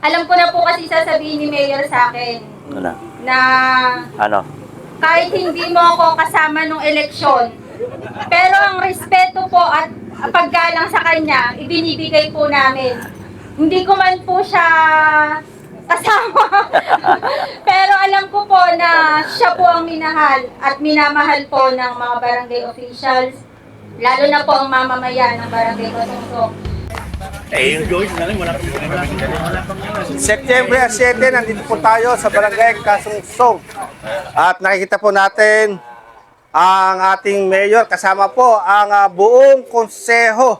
alam ko na po kasi sasabihin ni Mayor sa akin Ano? na Ano? kahit hindi mo ako kasama nung eleksyon, pero ang respeto po at paggalang sa kanya, ibinibigay po namin. Hindi ko man po siya kasama. pero alam ko po na siya po ang minahal at minamahal po ng mga barangay officials, lalo na po ang mamamayan ng barangay Kasunsok. September 7, nandito po tayo sa Barangay Kasungsong. At nakikita po natin ang ating mayor kasama po ang ah, buong konseho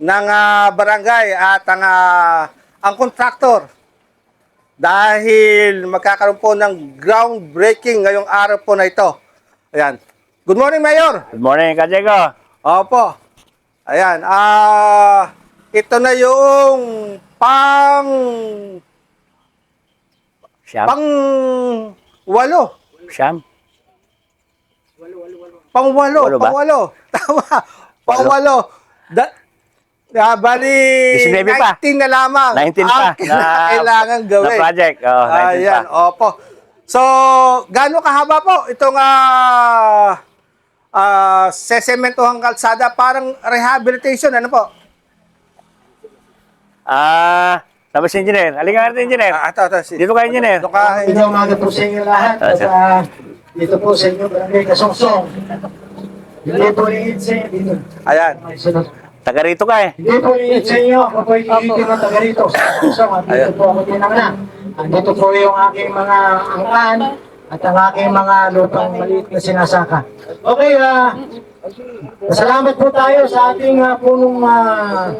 ng ah, barangay at ang ah, ang kontraktor. Dahil magkakaroon po ng groundbreaking ngayong araw po na ito. Ayan. Good morning, Mayor! Good morning, Kajego. Opo. Ayan. Ah, ito na yung pang Siyam. pang walo. Siyam. Pang walo. Walo ba? Pang walo. Tama. Pang walo. Da, ah, bali, 19 pa. 19 na lamang 19 pa. ang kailangan gawin. Na project. Oh, 19 Ayan, pa. opo. So, gaano kahaba po itong ah ah, sesementohang kalsada? Parang rehabilitation, ano po? Ah, sabi si engineer. Halika nga natin, engineer. Ah, ito, ito. Si, Dito ka, engineer. Dito ka, Magandang umaga po sa inyo lahat. Ah, At sir. ah, dito po sa inyo, Barangay Kasongsong. Hindi po ringit sa inyo dito. Ayan. Taga rito ka eh. Hindi po ringit sa inyo. Ako po yung iitin ng taga rito sa Kasongsong. At dito po ako tinanganak. Andito po yung aking mga angkan at ang aking mga lupang maliit na sinasaka. Okay, ah, salamat po tayo sa ating ah, punong ah,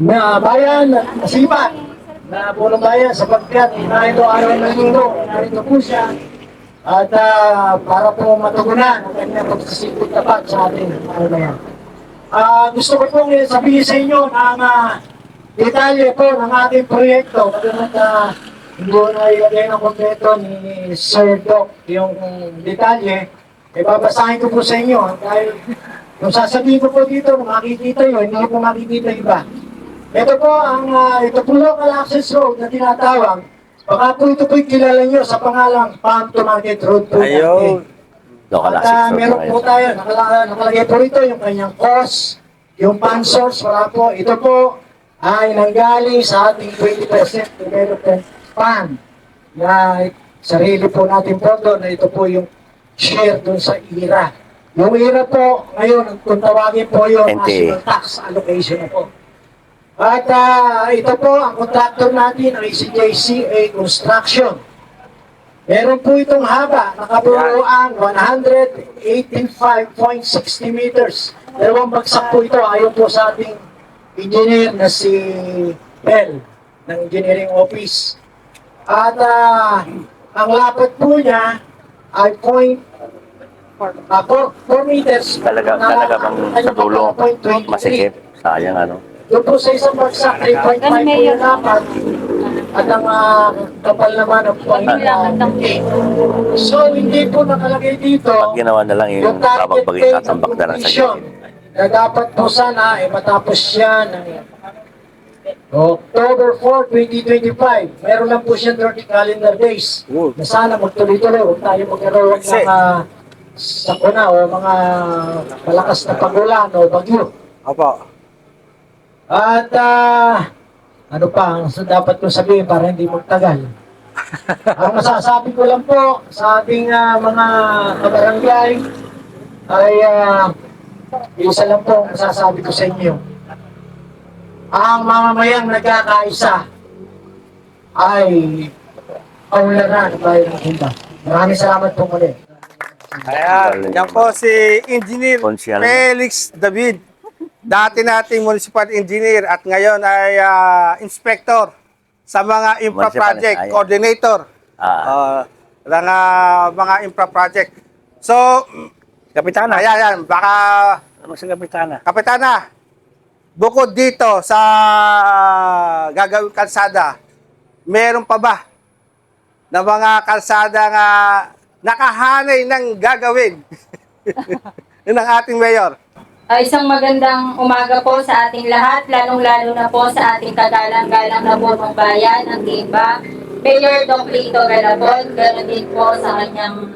na bayan at masipat na punong bayan sapagkat narito araw ng linggo, narito po siya at ah, para po matugunan ang kanyang pagsisikot tapat sa ating araw na yan. Ah, gusto ko pong sabihin sa inyo na uh, detalye po ng ating proyekto. Pagkamat uh, hindi na ilagay ng kompleto ni Sir Doc yung detalye, babasahin ko po sa inyo. Dahil yung sasabihin ko po dito, kung makikita yun, hindi ko makikita iba. Ito po ang ah, ito po local access road na tinatawag. Baka po ito po kilala nyo sa pangalang Panto Market Road po. Ayun. Local At road meron po tayo, nakala- nakalagay po rito yung kanyang cost, yung pan source, wala po. Ito po ay nanggaling sa ating 20% development fund na sarili po natin pondo na ito po yung share dun sa IRA. Yung IRA po, ngayon, kung tawagin po yung NTA. national tax allocation na po. At ah, ito po, ang contractor natin ay si JCA Construction. Meron po itong haba, nakaburuan 185.60 meters. Dalawang bagsak po ito, ayon po sa ating engineer na si Bell ng Engineering Office. At ah, ang lapad po niya ay point ah, 4, meters. Talaga, Na- talaga bang sa dulo, 0.23. masikip. Sayang ano. Doon po sa isang bagsak, 3.5 po yung dapat. At ang ah, kapal naman na 8. So, hindi po nakalagay dito Pag ginawa na lang yung yung target babagin date tatambak ng na lang sa gilid. na dapat po sana ay matapos siya ng October 4, 2025. Meron lang po siya 30 calendar days. Na sana magtuloy-tuloy. Huwag tayo magkaroon ng mga sakuna o mga malakas na pagulan o bagyo. Opo. At ah, ano pa ang dapat kong sabihin para hindi magtagal? ang masasabi ko lang po sa ating ah, mga kabarangay ay ah, isa lang po ang masasabi ko sa inyo. Ang mamamayang nagkakaisa ay kaularan ng bayan ng Kumba. Maraming salamat po muli. Ayan, yan po si Engineer. Felix David. Dati nating municipal engineer at ngayon ay ah, inspector sa mga infra Municipal, project, ayan. coordinator Ah, uh, ng ah, mga infra project. So, Kapitana. ayan, ayan, baka Ano si Kapitana? Kapitana, bukod dito sa gagawing kalsada, meron pa ba na mga kalsada nga nakahanay ng gagawin ng ating mayor? Ah, isang magandang umaga po sa ating lahat, lalong-lalo na po sa ating kagalang-galang na punong bayan, ang iba. Mayor Doc Lito Galapon, ganoon din po sa kanyang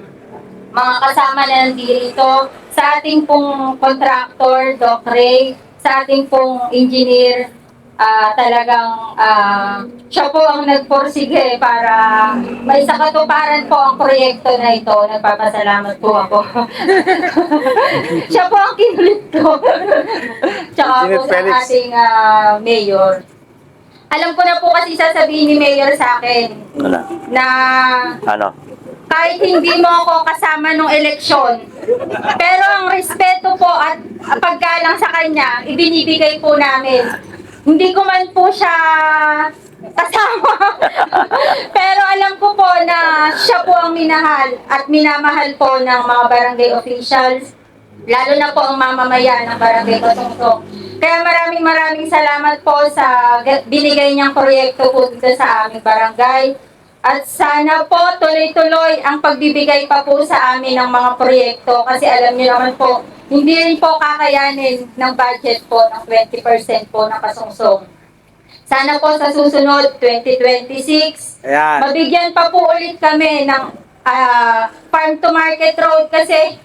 mga kasama na nandito, sa ating pong contractor, Doc Ray, sa ating pong engineer, ah, talagang ah, siya po ang nagporsige para may sa katuparan po ang proyekto na ito. Nagpapasalamat po ako. siya po ang kinulit ko. Tsaka po sa Felix. ating ah, mayor. Alam ko na po kasi sasabihin ni mayor sa akin Ano? na Ano? kahit hindi mo ako kasama nung eleksyon, pero ang respeto po at paggalang sa kanya, ibinibigay po namin. Hindi ko man po siya kasama. pero alam ko po na siya po ang minahal at minamahal po ng mga barangay officials, lalo na po ang mamamayan ng barangay Kotongtong. Kaya maraming maraming salamat po sa binigay niyang proyekto po dito sa aming barangay. At sana po tuloy-tuloy ang pagbibigay pa po sa amin ng mga proyekto kasi alam niyo naman po, hindi rin po kakayanin ng budget po ng 20% po ng kasungsong. Sana po sa susunod, 2026, Ayan. mabigyan pa po ulit kami ng ah, farm to market road kasi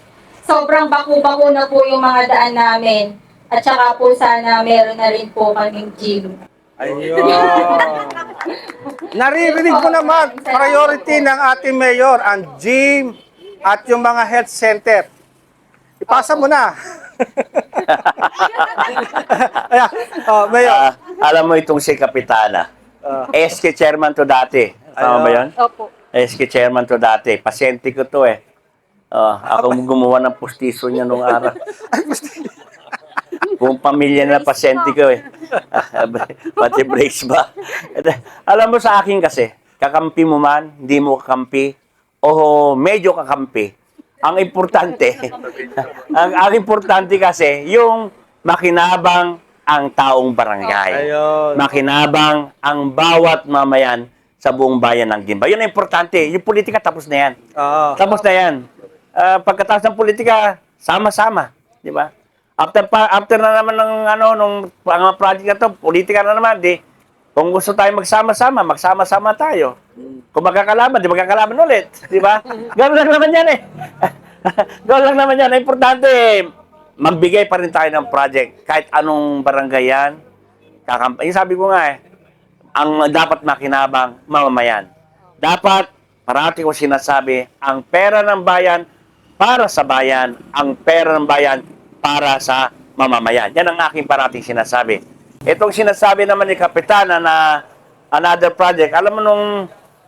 sobrang baku-baku na po yung mga daan namin. At saka po sana meron na rin po kaming gym. Ayun. Naririnig ko naman, priority ng ating mayor, ang gym at yung mga health center. Ipasa mo na. Ayan. Oh, mayor. Ah, alam mo itong si Kapitana. Ah. SK chairman to dati. Tama ba yun? Opo. SK chairman to dati. Pasyente ko to eh. Ah, ako gumawa ng pustiso niya nung araw. Buong pamilya na pasyente ko eh. Pati brace ba? Alam mo sa akin kasi, kakampi mo man, hindi mo kakampi, o medyo kakampi, ang importante, ang, ang importante kasi, yung makinabang ang taong barangay. Ayun. Makinabang ang bawat mamayan sa buong bayan ng Gimba. Yun ang importante. Yung politika tapos na yan. Oo. Tapos na yan. Ah, pagkatapos ng politika, sama-sama, di ba? After pa, after na naman ng ano nung mga project na to, politika na naman, di. Kung gusto tayo magsama-sama, magsama-sama tayo. Kung magkakalaban, di magkakalaban ulit, di ba? Ganoon lang naman yan eh. Ganoon lang naman yan. Importante, magbigay pa rin tayo ng project. Kahit anong barangay yan, kakamp- yung sabi ko nga eh, ang dapat makinabang mamamayan. Dapat, parati ko sinasabi, ang pera ng bayan para sa bayan, ang pera ng bayan para sa mamamayan. Yan ang aking parating sinasabi. Itong sinasabi naman ni Kapitana na another project, alam mo nung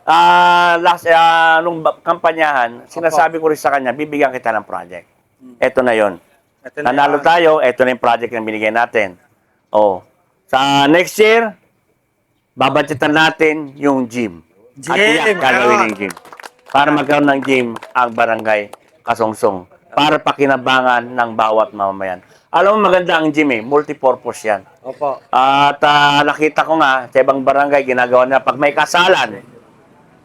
ah, last, ah, nung kampanyahan, sinasabi ko rin sa kanya, bibigyan kita ng project. Ito na yon. Na Nanalo yan. tayo, ito na yung project na binigay natin. Oh. Sa next year, babadgetan natin yung gym. At Gym, iyak gagawin ayun. ng gym. Para magkaroon ng gym ang barangay Kasungsong. Para pakinabangan ng bawat mamamayan. Alam mo maganda ang gym eh, multipurpose yan. Opo. At ah, nakita ko nga sa ibang barangay ginagawa na pag may kasalan.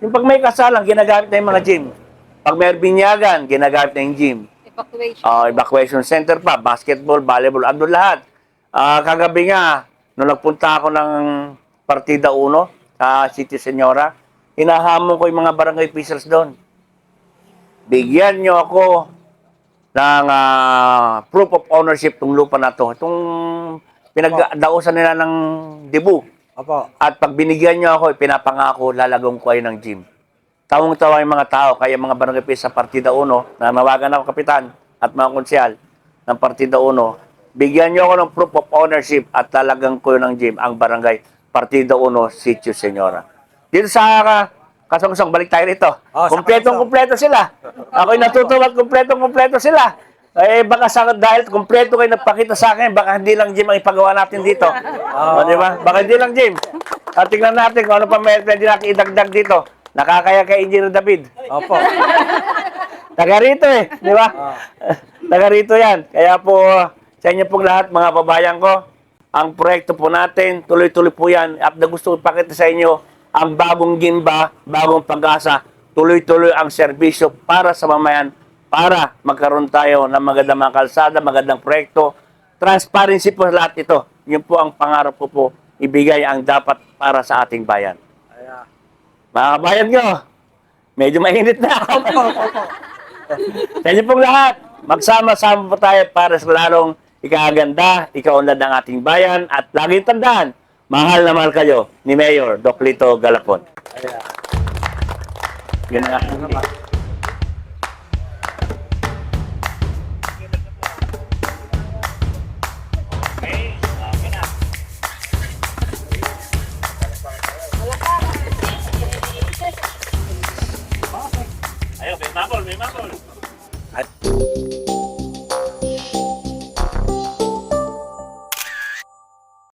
Yung pag may kasalan, ginagamit na yung mga gym. Pag may binyagan, ginagamit na yung gym. Evacuation. Ah, evacuation center pa, basketball, volleyball, andun lahat. Ah, kagabi nga, nung nagpunta ako ng Partida Uno sa City Senora, hinahamon ko yung mga barangay officials doon. Bigyan nyo ako ng ah, proof of ownership tong lupa na to. Itong pinagdausan nila ng debu. Opo. At pag binigyan nyo ako, pinapangako, lalagong ko kayo ng gym. Tawang-tawa yung mga tao, kaya mga barangay sa Partida Uno, na nawagan ako kapitan at mga konsyal ng Partida Uno, bigyan nyo ako ng proof of ownership at talagang ko ng gym ang barangay Partida Uno, Sitio Senyora. Dito sa Kasungsong, balik tayo rito. Oh, sa Kompletong kumpleto sila. Ako'y natutuwa at kompletong kumpleto sila. Eh, baka sa, dahil kumpleto kayo nagpakita sa akin, baka hindi lang gym ang ipagawa natin dito. O, di ba? Baka hindi lang gym. At tingnan natin kung ano pa may pwede natin idagdag dito. Nakakaya kay Engineer David. Opo. Taga rito eh, di ba? Taga rito yan. Kaya po, sa inyo pong lahat, mga babayan ko, ang proyekto po natin, tuloy-tuloy po yan. At na gusto ko ipakita sa inyo, ang bagong gimba, bagong pag-asa, tuloy-tuloy ang serbisyo para sa mamayan, para magkaroon tayo ng magandang mga kalsada, magandang proyekto, transparency po lahat ito. Yun po ang pangarap ko po ibigay ang dapat para sa ating bayan. Mga kabayan ko, medyo mainit na. sa inyo pong lahat, magsama-sama po tayo para sa lalong ikaganda, ikaunlad ng ating bayan at laging tandaan, mahal na mahal kayo ni Mayor Doc Lito Galapon. Yun nga.